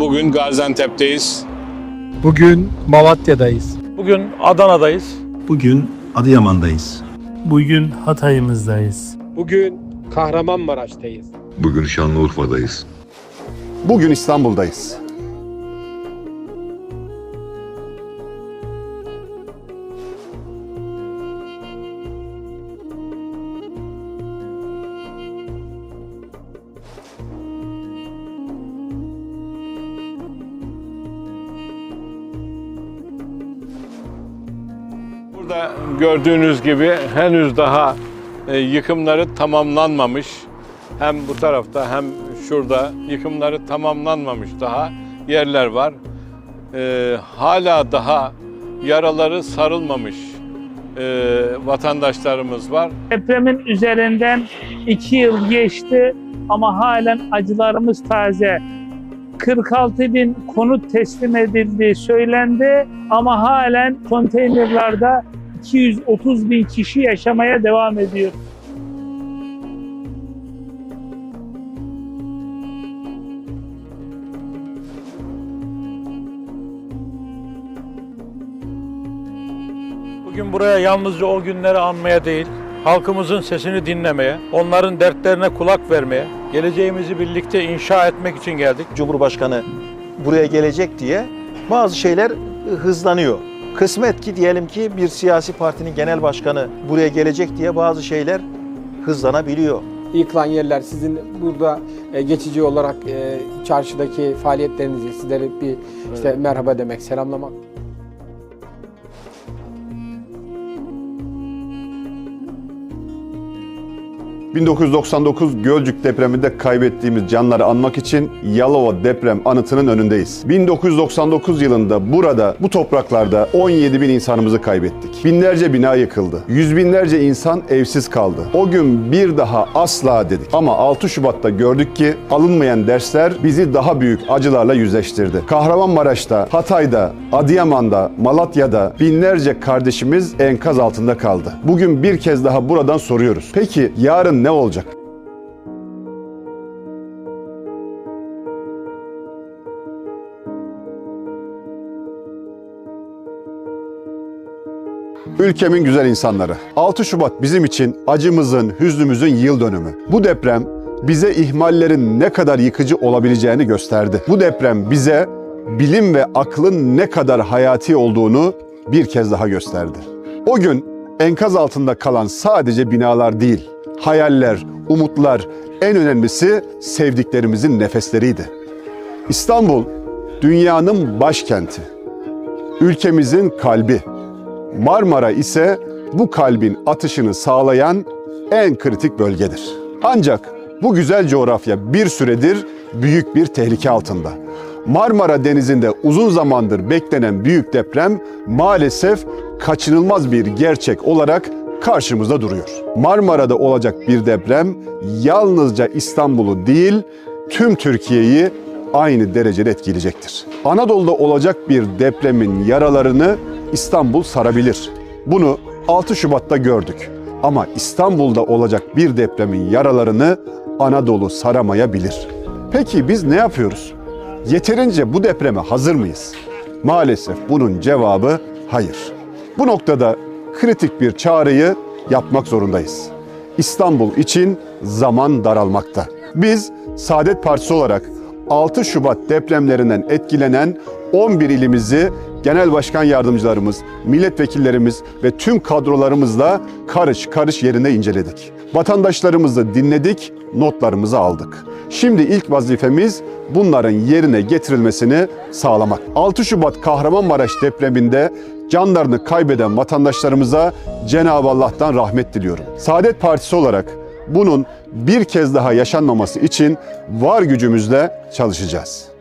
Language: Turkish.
Bugün Gaziantep'teyiz. Bugün Malatya'dayız. Bugün Adana'dayız. Bugün Adıyaman'dayız. Bugün Hatay'ımızdayız. Bugün Kahramanmaraş'tayız. Bugün Şanlıurfa'dayız. Bugün İstanbul'dayız. Burada gördüğünüz gibi henüz daha e, yıkımları tamamlanmamış. Hem bu tarafta hem şurada yıkımları tamamlanmamış daha yerler var. E, hala daha yaraları sarılmamış e, vatandaşlarımız var. Depremin üzerinden iki yıl geçti ama halen acılarımız taze. 46 bin konut teslim edildiği söylendi ama halen konteynerlarda 230 bin kişi yaşamaya devam ediyor. Bugün buraya yalnızca o günleri anmaya değil, halkımızın sesini dinlemeye, onların dertlerine kulak vermeye, geleceğimizi birlikte inşa etmek için geldik. Cumhurbaşkanı buraya gelecek diye bazı şeyler hızlanıyor. Kısmet ki diyelim ki bir siyasi partinin genel başkanı buraya gelecek diye bazı şeyler hızlanabiliyor. Yıkılan yerler sizin burada e, geçici olarak e, çarşıdaki faaliyetlerinizi sizlere bir işte merhaba demek, selamlamak. ...1999 Gölcük depreminde kaybettiğimiz canları anmak için Yalova deprem anıtının önündeyiz. 1999 yılında burada, bu topraklarda 17 bin insanımızı kaybettik. Binlerce bina yıkıldı. Yüz binlerce insan evsiz kaldı. O gün bir daha asla dedik. Ama 6 Şubat'ta gördük ki alınmayan dersler bizi daha büyük acılarla yüzleştirdi. Kahramanmaraş'ta, Hatay'da, Adıyaman'da, Malatya'da binlerce kardeşimiz enkaz altında kaldı. Bugün bir kez daha buradan soruyoruz. Peki yarın ne olacak? Ülkemin güzel insanları. 6 Şubat bizim için acımızın, hüznümüzün yıl dönümü. Bu deprem bize ihmallerin ne kadar yıkıcı olabileceğini gösterdi. Bu deprem bize bilim ve aklın ne kadar hayati olduğunu bir kez daha gösterdi. O gün enkaz altında kalan sadece binalar değil, hayaller, umutlar, en önemlisi sevdiklerimizin nefesleriydi. İstanbul dünyanın başkenti. Ülkemizin kalbi. Marmara ise bu kalbin atışını sağlayan en kritik bölgedir. Ancak bu güzel coğrafya bir süredir büyük bir tehlike altında. Marmara Denizi'nde uzun zamandır beklenen büyük deprem maalesef kaçınılmaz bir gerçek olarak karşımızda duruyor. Marmara'da olacak bir deprem yalnızca İstanbul'u değil tüm Türkiye'yi aynı derecede etkileyecektir. Anadolu'da olacak bir depremin yaralarını İstanbul sarabilir. Bunu 6 Şubat'ta gördük. Ama İstanbul'da olacak bir depremin yaralarını Anadolu saramayabilir. Peki biz ne yapıyoruz? Yeterince bu depreme hazır mıyız? Maalesef bunun cevabı hayır. Bu noktada kritik bir çağrıyı yapmak zorundayız. İstanbul için zaman daralmakta. Biz Saadet Partisi olarak 6 Şubat depremlerinden etkilenen 11 ilimizi genel başkan yardımcılarımız, milletvekillerimiz ve tüm kadrolarımızla karış karış yerine inceledik. Vatandaşlarımızı dinledik, notlarımızı aldık. Şimdi ilk vazifemiz bunların yerine getirilmesini sağlamak. 6 Şubat Kahramanmaraş depreminde canlarını kaybeden vatandaşlarımıza Cenab-ı Allah'tan rahmet diliyorum. Saadet Partisi olarak bunun bir kez daha yaşanmaması için var gücümüzle çalışacağız.